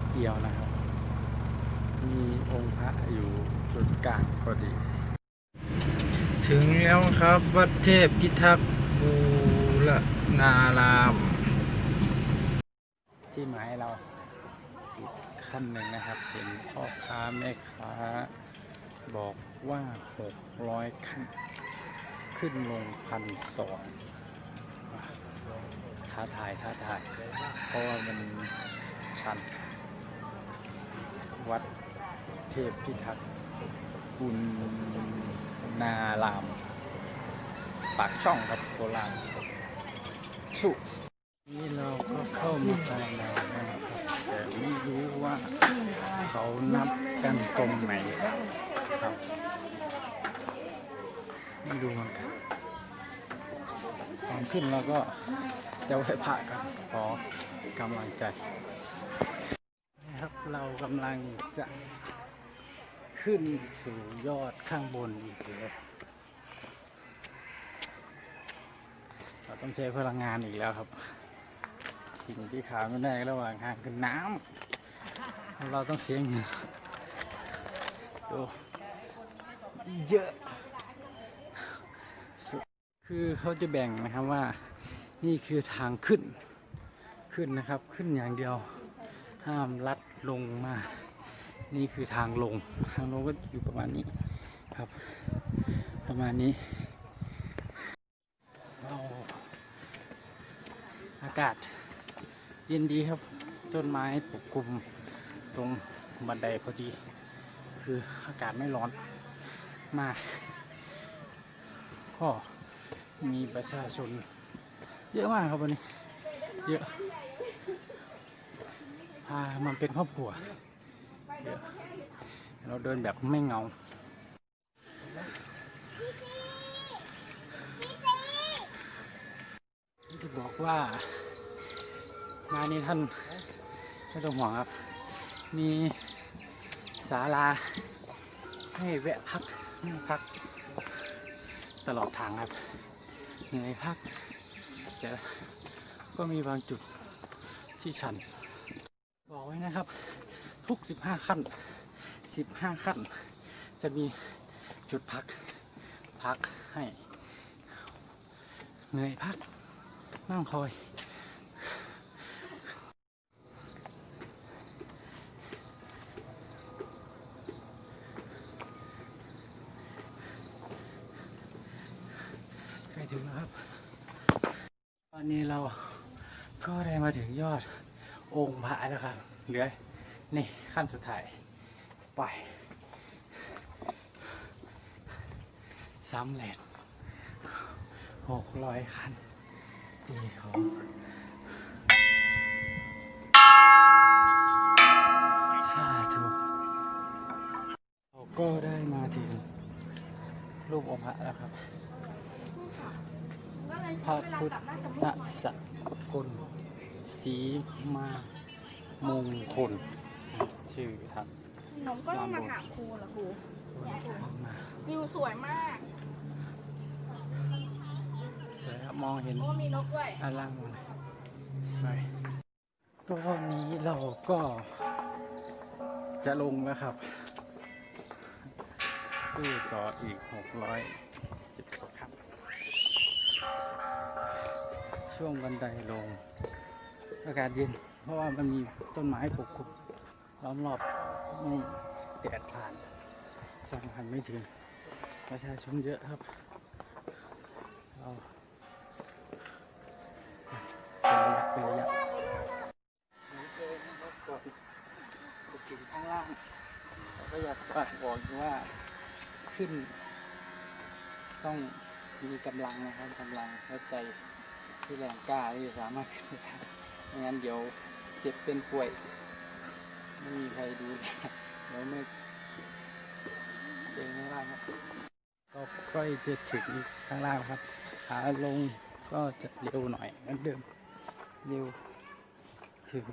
ดเดียวนะครับ มีองค์พระอยู่จุดกลางพอดี ถึงแล้วครับ วัดเทพพิทักษ์บูรณาราม ที่หมายเราอีกขั้นหนึ่งนะครับ เห็นพ่อค้าแม่ค้าบอกว่าหกร้อยขั้น ขึ้นลงพันสองท้าทายท้าทาย เพราะว่ามันชัน วัดเทพพิทักษ์บุญนาราม ปากช่องครับโบราณสุนี่เราก็เข้ามาภายในแล้วนะครับแต่ไม่รู้ว่าเขานับกันตรงไหนครับไม่ดูเหมือนกันตอนขึ้นเราก็จะไหว้พระกันขอกำลังใจ นะครับเรากำลังจะขึ้นสู่ยอดข้างบนอีกแล้วเราต้องใช้พลังงานอีกแล้วครับ สิ่งที่ขาดไม่ได้ระหว่างทางคือน้ำเราต้องเสียเงินดูเยอะ คือเขาจะแบ่งนะครับว่านี่คือทางขึ้นขึ้นนะครับขึ้นอย่างเดียว ห้ามลัด ลงมา นี่คือทางลง ทางลงก็อยู่ประมาณนี้ครับ ประมาณนี้เราอากาศเย็นดีครับ ต้นไม้ปกคลุมตรงบันไดพอดี คืออากาศไม่ร้อนมาก ก็มีประชาชนเยอะมากครับวันนี้ เยอะ พามันเป็นครอบครัวเยอะเราเดินแบบไม่เงาจะบอกว่า มานี่ท่านไม่ต้องห่วงครับ มีศาลาให้แวะพักนั่งพัก ตลอดทางครับเหนื่อยพักแต่ก็มีบางจุดที่ชัน ไว้นะครับ ทุก 15 ขั้น 15 ขั้น จะมีจุดพัก พักให้เหนื่อยพัก นั่งคอย ใกล้ถึงแล้วครับ ตอนนี้เราก็ได้มาถึงยอดองค์พระแล้วครับ เหลือ นี่ขั้นสุดท้าย ไปสำเร็จหกร้อยขั้นตีของสาธุเราก็ได้มาถึง รูปองค์พระแล้วครับ พระพุทธสกลสีมา มงคลชื่อครับหนูก็ต้องมาถามครูเหรอครูมาวิวสวยมากสวยครับมองเห็นเพราะว่ามีนกด้วยด้านล่างมันสวยตอนนี้เราก็จะลงแล้วครับสู้ต่ออีก 610ครับ ช่วงบันไดลง อากาศเย็น เพราะว่ามันมีต้นไม้ปกคลุมล้อมรอบไม่แดดผ่านสร้างหันไม่ถึง ประชาชนเยอะครับเราเป็นระยะเป็นระยะถึงข้างล่างก็อยากฝากบอกว่าขึ้น ต้องมีกำลังนะครับกำลังและใจที่แรงกล้าที่สามารถขึ้นได้ไม่งั้นเดี๋ยว เจ็บเป็นป่วยไม่มีใครดูแลเดี๋ยวไม่เดินข้างล่างครับก็ค่อยจะถึงข้างล่างครับขาลงก็จะเร็วหน่อยเหมือนเดิมเร็วถึง